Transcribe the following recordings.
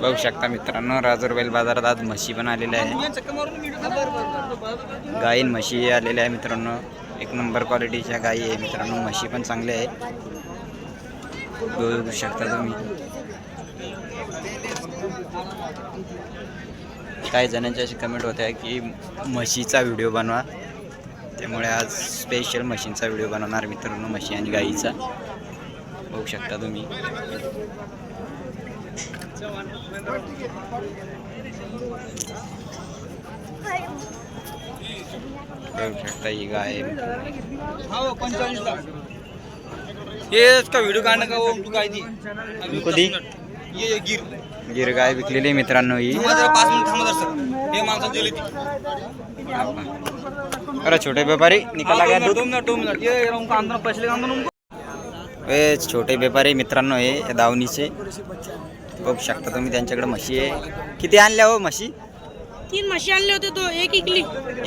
बघू शकता मित्रांनो राजूर बैल बाजारात आज म्हशी पण आलेल्या आहे गाईन म्हशी आलेल्या आहे मित्रांनो. एक नंबर क्वालिटीच्या गायी आहे मित्रांनो. म्हशी पण चांगल्या आहे बघू शकता तुम्ही. काही जणांच्या अशी कमेंट होत्या की म्हशीचा व्हिडिओ बनवा. त्यामुळे आज स्पेशल म्हशींचा व्हिडिओ बनवणार मित्रांनो म्हशी आणि गाईचा. बघू शकता तुम्ही. बघू शकता ही गाय. ये इसका वीडियो काढणं का वो तू काय दी कधी ये गिर. गिर गाय विकलेली आहे मित्रांनो ही? अरे छोटे व्यापारी निकाला गया दूध हे छोटे व्यापारी मित्रांनो हे दावणीचे. बघू शकता तुम्ही त्यांच्याकडे म्हशी आहे. किती आणल्या हो म्हशी? तीन म्हशी आणले होते तो एक इकली.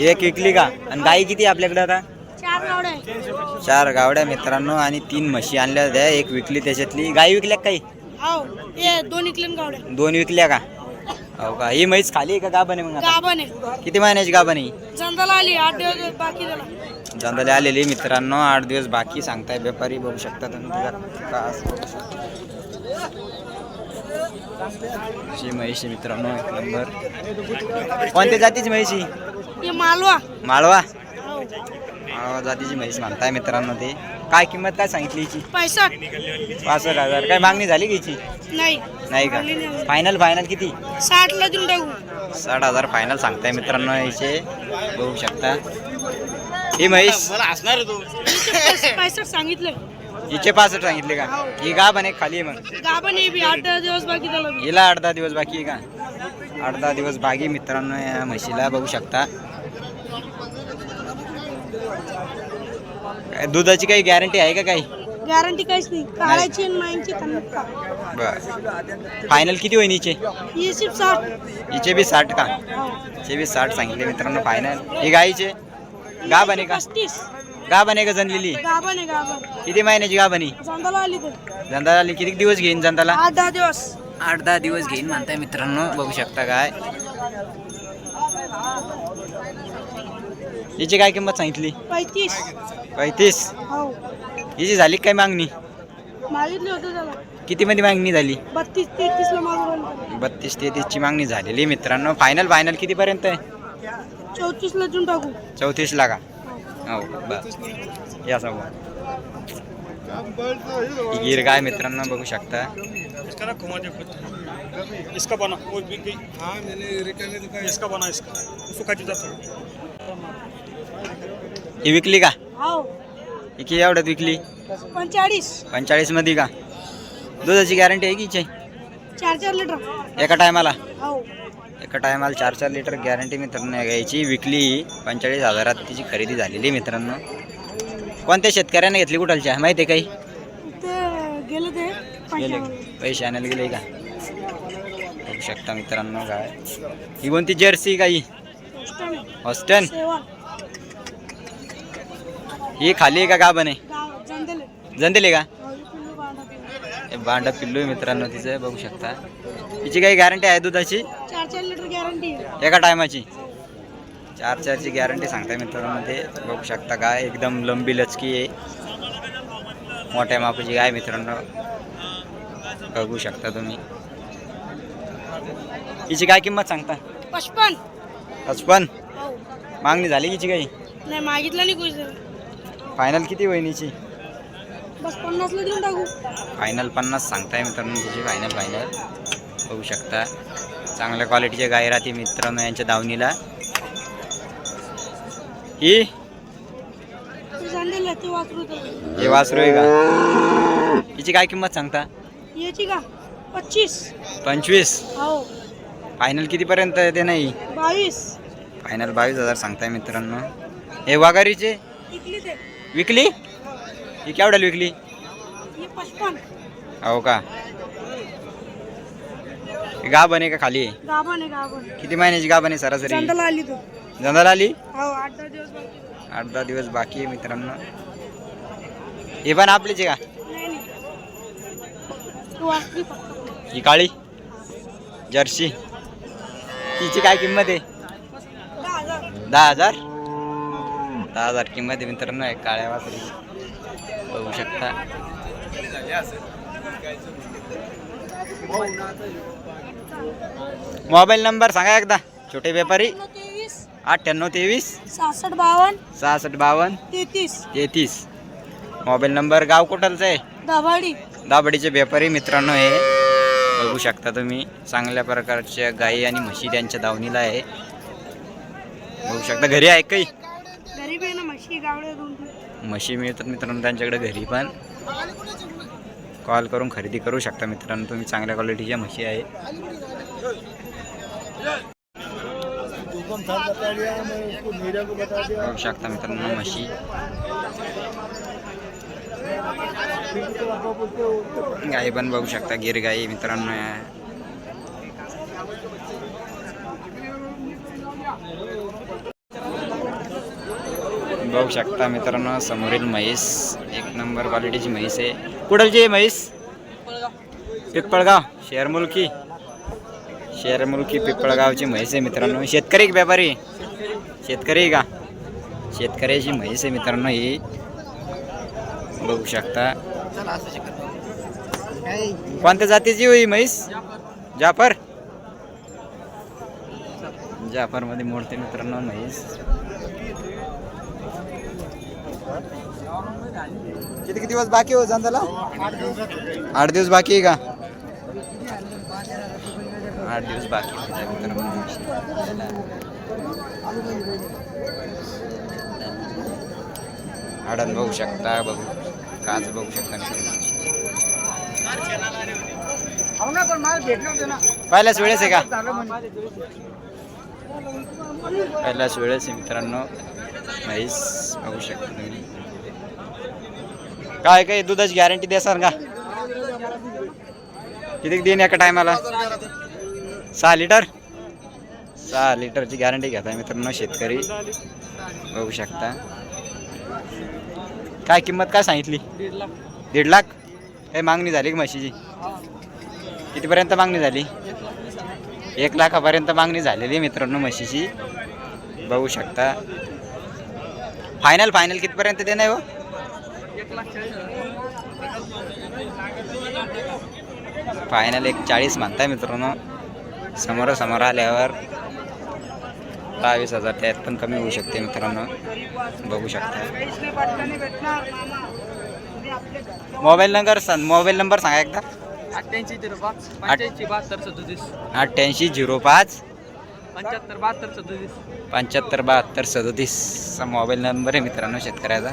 एक विकली का? आणि गाई किती आपल्याकडे आता? चार गावड्या चार गावड्या मित्रांनो आणि तीन म्हशी आणल्या होत्या. एक विकली त्याच्यातली. गाई विकल्या का काही दोन इकले न गावड्या. दोन विकल्या का? हो का? ही म्हैस खाली आहे का गाभण आहे मग आता? गाभण आहे. किती महिन्याची गाभण आहे जंदाला आली आठ दिवस बाकी झाला. जांदाले आलेली मित्रांनो आठ दिवस बाकी सांगताय व्यापारी बघू शकता तुम्ही म्हैशी मित्रांनो एक नंबर. कोणत्या जातीची म्हैशी मालवा. माळवा हो. माळवा जातीची म्हैस म्हणताय मित्रांनो ते. काय किंमत काय सांगितली हिची? पैसा पासष्ट हजार. काय मागणी झाली का हिची? नाही. नाही का. फायनल फायनल किती? टाकू. साठ हजार फायनल सांगताय मित्रांनो हिचे. बघू शकता. ही म्हैस मला हसणार आहे तो. पैसा सांगितलं. हिचे पासष्ट सांगितले का? ही गाभ आणि खाली आहे मग बी आठ दहा दिवस बाकी हिला आठ दहा दिवस बाकी आहे का? आठ दहा दिवस बाकी मित्रांनो या म्हशीला बघू शकता. काय दुधाची काही गॅरंटी आहे का काही? गॅरंटी काहीच नाही. काळाची आणि माईंची बर. फायनल किती होईल हिचे? साठ. हिचे बी साठ का? हो. हिचे बी साठ सांगितले मित्रांनो फायनल ही गाईचे? गा बने का? पस्तीस. गा बने का जनलेली? गाभण आहे गाभण. किती महिन्याची गा बनी जंदाला आली ते जंदाला आली. किती दिवस घेईन जंदाला? आठ दहा दिवस. आठ दहा दिवस घेईन म्हणताय मित्रांनो. बघू शकता काय. हिची काय किंमत सांगितली? पैतीस. पैतीस? हो. हिची झाली काय मागणी? मागितले होते त्याला. किती मध्ये मागणी झाली? बत्तीस तेहतीस ला मागून बत्तीस तेहतीसची मागणी झालेली आहे मित्रांनो. फायनल फायनल कितीपर्यंत आहे? चौतीस ला देऊन टाकू. चौतीस ला का? हो बस या ही गिर गाय मित्रांनो बघू शकता. इसका ना घुमा दे खुद. इसका बना वो बिक गई. हाँ मैंने रिटर्न दुकान इसका बना इसका. उसको काटी जाता ही. विकली का? हो. किती एवढ्यात विकली? पंचेचाळीस. पंचेचाळीसमध्ये का? दुधाची गॅरंटी आहे की? चार चार लिटर. एका टायमाला हो. एका टायमाला चार चार लिटर गॅरंटी मित्रांनो घ्यायची. विकली पंचेचाळीस हजारात तिची खरेदी झालेली मित्रांनो. कोणत्या शेतकऱ्याने घेतली कुठलच्या माहिती आहे काही? गेले. पैसे आणायला गेले का? बघू शकता मित्रांनो काय. ही कोणती? जर्सी का ही? पोस्टाने. हॉस्टन? ही खाली आहे का गाभण आहे? जनतेले का? ही पिल्लू मित्रांनो तिचं बघू शकता. हिची काही गॅरंटी आहे दुधाची? चार चार लिटर गॅरंटी एका टायमाची? चार चारची गॅरंटी सांगताय मित्रांनो ते बघू शकता गाय एकदम लंबी लचकी आहे. मोठ्या मापाची गाय मित्रांनो. बघू शकता तुम्ही. हिची काय किंमत सांगता? पचपन. पचपन? हो. मागणी झाली हिची काही? नाही मागितलं नाही कुठे फायनल किती होईल हिची बस पन्नासला देऊन टाकू. फायनल पन्नास सांगताय मित्रांनो तिची फायनल फायनल बघू शकता. चांगल्या क्वालिटीच्या गाय राहते मित्रांनो यांच्या दावणीला. ही? हे वासरू आहे का? हिची काय किंमत सांगता? याची का? पच्चीस. पंचवीस? हो. फायनल कितीपर्यंत येते नाही? बावीस. फायनल बावीस हजार सांगताय मित्रांनो. हे वाघारीचे? विकली ही केवढ्याला विकली? ही का? गाभण आहे का खाली? आहे गाभण आहे गाभण. किती महिन्याची गाभण आहे सरासरी? जंदला आली तो. जंदाला आली? हो आठ दहा दिवस बाकी आठ दहा दिवस बाकी आहे मित्रांनो. हे पण आपलीच आहे का? नाही नाही. तू वाचली फक्त. ही काळी? जर्सी? तिची काय किंमत आहे? दहा हजार. दहा हजार? दहा हजार किंमत आहे मित्रांनो आहे काळ्या वासरी. बघू शकता. मोबाईल नंबर सांगा एकदा. छोटे व्यापारी. अठ्ठ्याण्णव तेवीस. सहासष्ट बावन्न सहासष्ट बावन्न. तेहतीस. तेहतीस. मोबाईल नंबर गाव कुठलचा? आहे दाभाडी. दाबडीचे व्यापारी मित्रांनो हे. बघू शकता तुम्ही. चांगल्या प्रकारच्या गायी आणि म्हशी त्यांच्या दावणीला आहे. बघू शकता घरी आहे काही. म्हशी मिळतात मित्रांनो त्यांच्याकडे घरी पण. कॉल करून खरेदी करू शकता मित्रांनो. तुम्ही चांगल्या क्वालिटीच्या म्हशी आहे. बघू शकता मित्रांनो म्हशी. गाई पण बघू शकता गिर गाई मित्रांनो. बघू शकता मित्रांनो समोरील म्हैस एक नंबर क्वालिटीची म्हैस आहे. कुठलची आहे म्हैस? पिपळगाव शेरमुलकी. शेरमुलकी पिपळगावची म्हैस आहे मित्रांनो. शेतकरी व्यापारी? शेतकरी का? शेतकऱ्याची म्हैस आहे मित्रांनो ही. बघू शकता. कोणत्या जातीची होई म्हैस? जाफर. जाफरमध्ये मोडते मित्रांनो म्हैस. किती किती दिवस बाकी हो त्याला आठ दिवस बाकी आहे का? आठ दिवस बाकी आडन बघू शकता बघू. काच बघू शकता पहिल्याच वेळेस आहे का? पहिल्याच वेळेस आहे मित्रांनो. म्हैस बघू शकता तुम्ही काय काय दुधाची गॅरंटी द्यासाल का? किती देईन एका टायमाला सहा लिटर सहा लिटरची गॅरंटी घेता मित्रांनो शेतकरी. बघू शकता. काय किंमत काय सांगितली? दीड लाख. काही मागणी झाली का म्हशीची? कितीपर्यंत मागणी झाली? एक लाखापर्यंत मागणी झालेली आहे मित्रांनो म्हशीची. बघू शकता. फायनल फायनल कितीपर्यंत देणार हो? फायनल एक चाळीस म्हणताय मित्रांनो. समोरासमोर आल्यावर दहावीस हजार त्यात पण कमी होऊ शकते मित्रांनो. बघू शकता. मोबाईल नंबर मोबाईल नंबर सांगा एकदा. अठ्ठ्याऐंशी झिरो पाच पंच्याऐंशी बहात्तर सदोतीस. अठ्ठ्याऐंशी झिरो पाच. पंच्याहत्तर बहात्तर सदोतीस. पंच्याहत्तर बहात्तर सदोतीस मोबाईल नंबर आहे मित्रांनो शेतकऱ्याचा.